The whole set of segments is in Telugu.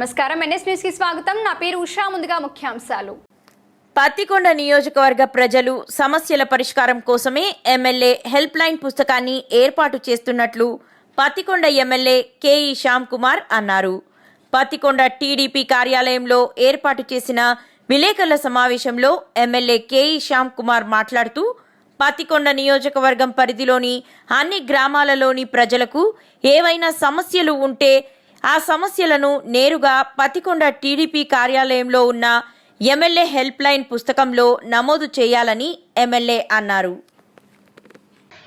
నమస్కారం. ఎన్ఎస్ న్యూస్కి స్వాగతం. నా పేరు ఉషా. ముందుగా ముఖ్యాంశాలు. పత్తికొండ నియోజకవర్గ ప్రజలు సమస్యల పరిష్కారం కోసమే ఎమ్మెల్యే హెల్ప్ లైన్ పుస్తకాన్ని ఏర్పాటు చేస్తున్నట్లు పత్తికొండ ఎమ్మెల్యే కేఈ శ్యామ్ కుమార్ అన్నారు. పత్తికొండ టీడీపీ కార్యాలయంలో ఏర్పాటు చేసిన విలేకరుల సమావేశంలో ఎమ్మెల్యే కేఈ శ్యామ్ కుమార్ మాట్లాడుతూ పత్తికొండ నియోజకవర్గం పరిధిలోని అన్ని గ్రామాలలోని ప్రజలకు ఏవైనా సమస్యలు ఉంటే ఆ సమస్యలను నేరుగా పతికొండ టీడీపీ కార్యాలయంలో ఉన్న ఎమ్మెల్యే హెల్ప్ లైన్ పుస్తకంలో నమోదు చేయాలని ఎమ్మెల్యే అన్నారు.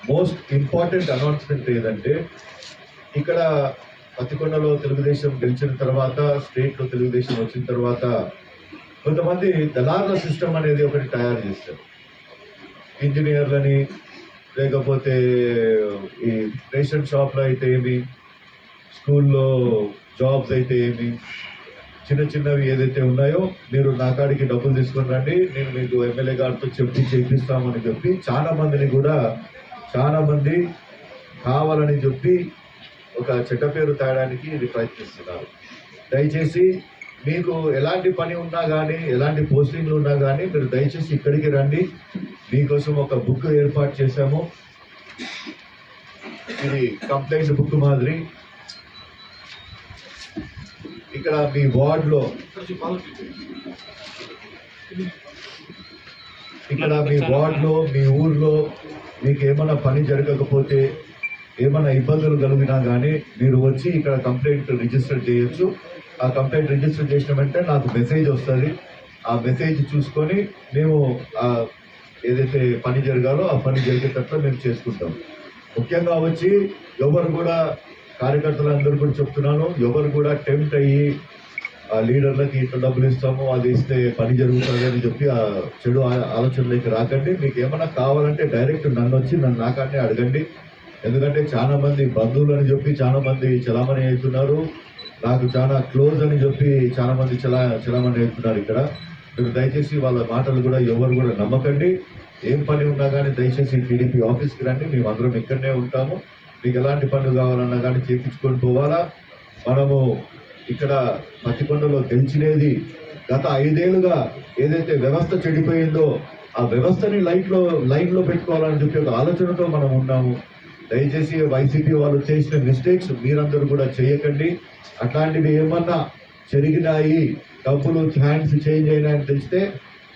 మోస్ట్ ఇంపార్టెంట్ అనౌన్స్మెంట్ ఏదంటే ఇక్కడ పతికొండలో తెలుగుదేశం గెలిచిన తర్వాత స్టేట్లో తెలుగుదేశం వచ్చిన తర్వాత కొంతమంది దళారుల సిస్టమ్ అనేది ఒకటి తయారు చేశారు. ఇంజనీర్లని లేకపోతే ఈ రేషన్ షాప్లో అయితే ఏమి స్కూల్లో జాబ్స్ అయితే ఏమి చిన్న చిన్నవి ఏదైతే ఉన్నాయో మీరు నా కాడికి డబ్బులు తీసుకుని రండి నేను మీకు ఎమ్మెల్యే గారితో చెప్పి చేపిస్తామని చెప్పి చాలా మందిని కూడా చాలా మంది కావాలని చెప్పి ఒక చెడ్డ పేరు తేయడానికి ఇది ప్రయత్నిస్తున్నారు. దయచేసి మీకు ఎలాంటి పని ఉన్నా కానీ ఎలాంటి పోస్టింగ్లు ఉన్నా కానీ మీరు దయచేసి ఇక్కడికి రండి. మీకోసం ఒక బుక్ ఏర్పాటు చేశాము. ఇది కంప్లైంట్ బుక్ మాదిరి. ఇక్కడ మీ వార్డులో ఇక్కడ మీ వార్డులో మీ ఊర్లో మీకు ఏమైనా పని జరగకపోతే ఏమైనా ఇబ్బందులు కలిగినా కానీ మీరు వచ్చి ఇక్కడ కంప్లైంట్ రిజిస్టర్ చేయొచ్చు. ఆ కంప్లైంట్ రిజిస్టర్ చేసిన వెంటనే నాకు మెసేజ్ వస్తుంది. ఆ మెసేజ్ చూసుకొని మేము ఏదైతే పని జరగాలో ఆ పని జరిగేటట్లు మేము చేసుకుంటాం. ముఖ్యంగా వచ్చి ఎవరు కూడా కార్యకర్తలందరూ కూడా చెప్తున్నాను ఎవరు కూడా టెంప్ట్ అయ్యి ఆ లీడర్లకి ఇట్లా డబ్బులు ఇస్తాము అది ఇస్తే పని జరుగుతుంది అని చెప్పి ఆ చెడు ఆ- ఆలోచనలోకి రాకండి. మీకు ఏమైనా కావాలంటే డైరెక్ట్ నన్ను వచ్చి నన్ను నాకాన్నే అడగండి. ఎందుకంటే చాలా మంది బంధువులు అని చెప్పి చాలా మంది చలామణి అవుతున్నారు. నాకు చాలా క్లోజ్ అని చెప్పి చాలా మంది చలా చలామణి అవుతున్నారు ఇక్కడ. మీరు దయచేసి వాళ్ళ మాటలు కూడా ఎవరు కూడా నమ్మకండి. ఏం పని ఉన్నా కానీ దయచేసి టీడీపీ ఆఫీస్కి రండి. మేము అందరం ఇక్కడనే ఉంటాము. మీకు ఎలాంటి పనులు కావాలన్నా కానీ చేపించుకొని పోవాలా? మనము ఇక్కడ పత్తికొండలో తెలిసినది గత ఐదేళ్ళుగా ఏదైతే వ్యవస్థ చెడిపోయిందో ఆ వ్యవస్థని లైట్లో లైన్లో పెట్టుకోవాలని చెప్పి ఒక ఆలోచనతో మనం ఉన్నాము. దయచేసి వైసీపీ వాళ్ళు చేసిన మిస్టేక్స్ మీరందరూ కూడా చేయకండి. అట్లాంటివి ఏమన్నా జరిగినాయి డబ్బులు హ్యాండ్స్ చేంజ్ అయినాయని తెలిస్తే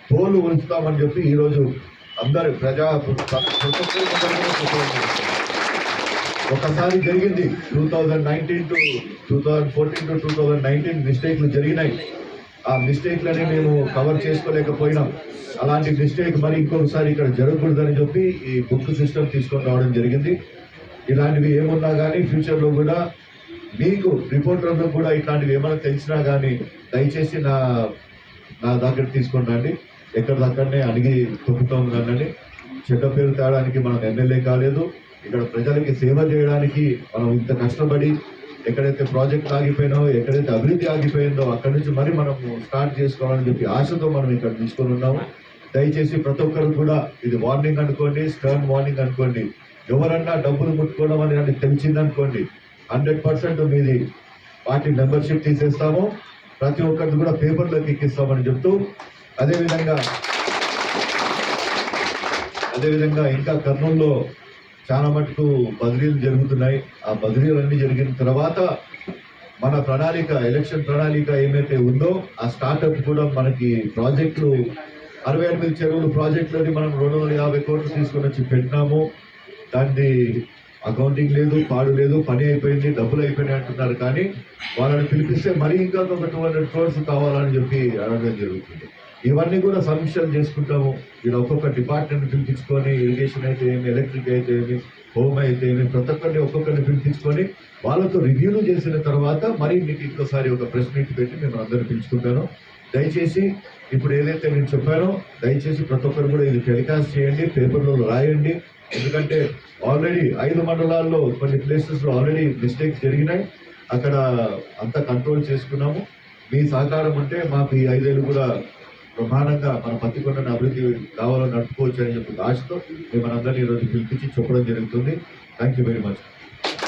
పోలు ఉంచుతామని చెప్పి ఈరోజు అందరు ప్రజా ఒకసారి జరిగింది two thousand nineteen to two thousand fourteen to two thousand nineteen మిస్టేక్లు జరిగినాయి. ఆ మిస్టేక్లని మేము కవర్ చేసుకోలేకపోయినాం. అలాంటి మిస్టేక్ మరి ఇంకొకసారి ఇక్కడ జరగకూడదని చెప్పి ఈ బుక్ సిస్టమ్ తీసుకొని రావడం జరిగింది. ఇలాంటివి ఏమున్నా కానీ ఫ్యూచర్లో కూడా మీకు రిపోర్టర్లో కూడా ఇట్లాంటివి ఏమైనా తెలిసినా కానీ దయచేసి నా నా దగ్గర తీసుకొని రండి. ఎక్కడిదక్కడనే అడిగి తొక్కుతాం కానీ చెడ్డ పేరు తేడానికి మనం ఎమ్మెల్యే కాలేదు. ఇక్కడ ప్రజలకి సేవ చేయడానికి మనం ఇంత కష్టపడి ఎక్కడైతే ప్రాజెక్ట్ ఆగిపోయినావో ఎక్కడైతే అభివృద్ధి ఆగిపోయిందో అక్కడి నుంచి మరి మనం స్టార్ట్ చేసుకోవాలని చెప్పి ఆశతో మనం ఇక్కడ తీసుకొని ఉన్నాము. దయచేసి ప్రతి ఒక్కరు కూడా ఇది వార్నింగ్ అనుకోండి స్టర్న్ వార్నింగ్ అనుకోండి. ఎవరన్నా డబ్బులు ముట్టుకోవడం అని నాకు తెలిసిందనుకోండి. హండ్రెడ్ పర్సెంట్ మీది పార్టీ మెంబర్షిప్ తీసేస్తాము. ప్రతి ఒక్కరిది కూడా పేపర్లోకి ఎక్కిస్తామని చెప్తూ అదేవిధంగా అదేవిధంగా ఇంకా కర్నూలులో చాలా మటుకు బదిలీలు జరుగుతున్నాయి. ఆ బదిలీలు అన్ని జరిగిన తర్వాత మన ప్రణాళిక ఎలక్షన్ ప్రణాళిక ఏమైతే ఉందో ఆ స్టార్టప్ కూడా మనకి ప్రాజెక్టులు అరవై ఎనిమిది చెరువులు ప్రాజెక్టులని మనం రెండు వందల యాభై కోట్లు తీసుకొని వచ్చి పెట్టినాము. దాన్ని అకౌంటింగ్ లేదు పాడు లేదు పని అయిపోయింది డబ్బులు అయిపోయినాయి అంటున్నారు. కానీ వాళ్ళని పిలిపిస్తే మరీ ఇంకా ఒక టూ హండ్రెడ్ క్రోర్స్ కావాలని చెప్పి అడగడం జరుగుతుంది. ఇవన్నీ కూడా సమీక్షలు చేసుకుంటాము. ఇలా ఒక్కొక్క డిపార్ట్మెంట్ పిలిపించుకొని ఇరిగేషన్ అయితే ఏమి ఎలక్ట్రిక్ అయితే ఏమి హోమ్ అయితే ఏమి ప్రతి ఒక్కరిని ఒక్కొక్కరిని పిలిపించుకొని వాళ్ళతో రివ్యూలు చేసిన తర్వాత మరి మీకు ఇంకోసారి ఒక ప్రెస్ మీట్ పెట్టి మేము అందరిని పిలుచుకుంటాను. దయచేసి ఇప్పుడు ఏదైతే నేను చెప్పానో దయచేసి ప్రతి ఒక్కరు కూడా ఇది టెలికాస్ట్ చేయండి పేపర్లో రాయండి. ఎందుకంటే ఆల్రెడీ ఐదు మండలాల్లో కొన్ని ప్లేసెస్లో ఆల్రెడీ మిస్టేక్స్ జరిగినాయి. అక్కడ అంతా కంట్రోల్ చేసుకున్నాము. మీ సహకారం ఉంటే మాకు ఈ ఐదేళ్ళు కూడా ప్రమాణంగా మన పత్తికొండను అభివృద్ధి కావాలని నడుపుకోవచ్చు అని చెప్పి ఆశతో మేము మనందరినీ ఈరోజు పిలిపించి చెప్పడం జరుగుతుంది. Thank you very much